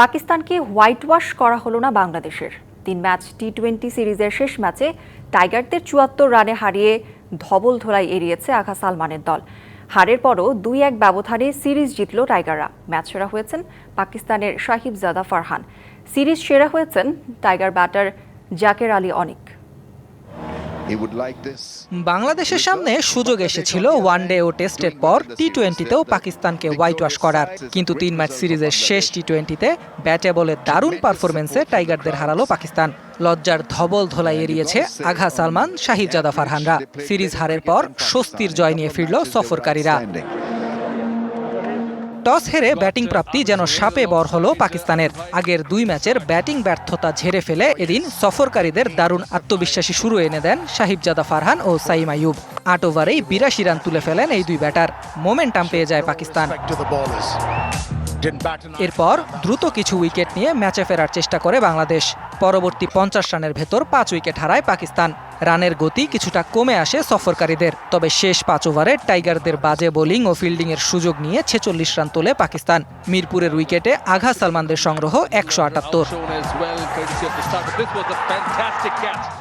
পাকিস্তানকে white wash করা হলো না বাংলাদেশের। তিন ম্যাচ টি টোয়েন্টি সিরিজের শেষ ম্যাচে টাইগারদের চুয়াত্তর রানে হারিয়ে ধবল ধোলাই এড়িয়েছে আঘা সালমানের দল। হারের পরও দুই এক ব্যবধানে সিরিজ জিতল টাইগাররা। ম্যাচ সেরা হয়েছেন পাকিস্তানের সাহিব জাদা ফারহান। সিরিজ সেরা হয়েছেন টাইগার ব্যাটার জাকের আলী অনিক। বাংলাদেশের সামনে সুযোগ এসেছিল ওয়ানডে ও টেস্টের পর টি টোয়েন্টিতেও পাকিস্তানকে হোয়াইট ওয়াশ করার। কিন্তু তিন ম্যাচ সিরিজের শেষ টি টোয়েন্টিতে ব্যাটে বলে দারুণ পারফরমেন্সে টাইগারদের হারালো পাকিস্তান। লজ্জার ধবল ধোলাই এড়িয়েছে আঘা সালমান শাহিদ শাহিদজাদা ফারহানরা। সিরিজ হারের পর স্বস্তির জয় নিয়ে ফিরল সফরকারীরা. টস হেরে ব্যাটিং প্রাপ্তি যেন সাপে বর হলো পাকিস্তানের। আগের দুই ম্যাচের ব্যাটিং ব্যর্থতা ঝেড়ে ফেলে এদিন সফরকারীদের দারুণ আত্মবিশ্বাসী শুরু এনে দেন সাহিবজাদা ফারহান ও সাইম আইয়ুব। আট ওভারেই বিরাশি রান তুলে ফেলেন এই দুই ব্যাটার। মোমেন্টাম পেয়ে যায় পাকিস্তান। এরপর দ্রুত কিছু উইকেট নিয়ে ম্যাচে ফেরার চেষ্টা করে বাংলাদেশ। পরবর্তী পঞ্চাশ রানের ভেতর পাঁচ উইকেট হারায় পাকিস্তান। রানের গতি কিছুটা কমে আসে সফরকারীদের। তবে শেষ পাঁচ ওভারে টাইগারদের বাজে বোলিং ও ফিল্ডিংয়ের সুযোগ নিয়ে ছেচল্লিশ রান তোলে পাকিস্তান। মিরপুরের উইকেটে আঘা সালমানদের সংগ্রহ একশো আটাত্তর।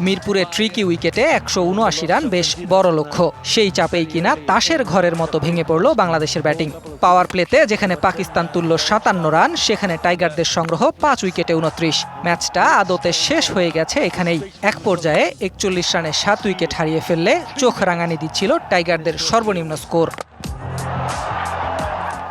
মিরপুরে ট্রিকি উইকেটে একশো উনআশি রান বেশ বড় লক্ষ্য। সেই চাপেই কিনা তাসের ঘরের মতো ভেঙে পড়ল বাংলাদেশের ব্যাটিং। পাওয়ার প্লেতে যেখানে পাকিস্তান তুলল সাতান্ন রান, সেখানে টাইগারদের সংগ্রহ পাঁচ উইকেটে উনত্রিশ। ম্যাচটা আদতে শেষ হয়ে গেছে এখানেই। এক পর্যায়ে একচল্লিশ রানে সাত উইকেট হারিয়ে ফেললে চোখ রাঙানি দিচ্ছিল টাইগারদের সর্বনিম্ন স্কোর।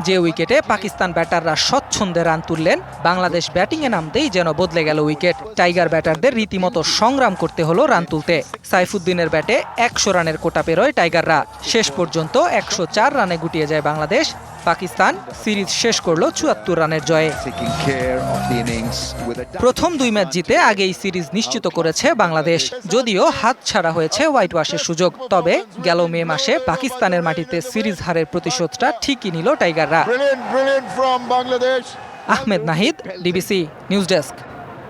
যে উইকেটে পাকিস্তান ব্যাটাররা স্বচ্ছন্দে রান তুললেন, বাংলাদেশ ব্যাটিংয়ে নামতেই যেন বদলে গেল উইকেট। টাইগার ব্যাটারদের রীতিমতো সংগ্রাম করতে হলো রান তুলতে। সাইফুদ্দিনের ব্যাটে একশো রানের কোটা পেরোয় টাইগাররা। শেষ পর্যন্ত একশো চার রানে গুটিয়ে যায় বাংলাদেশ। পাকিস্তান সিরিজ শেষ করল চুয়াত্তর রানের জয়ে। প্রথম দুই ম্যাচ জিতে আগেই সিরিজ নিশ্চিত করেছে বাংলাদেশ যদিও হাত ছাড়া হয়েছে হোয়াইট ওয়াশের সুযোগ। তবে গেল মে মাসে পাকিস্তানের মাটিতে সিরিজ হারের প্রতিশোধটা ঠিকই নিল টাইগাররা. Ahmed Nahid DBC news desk.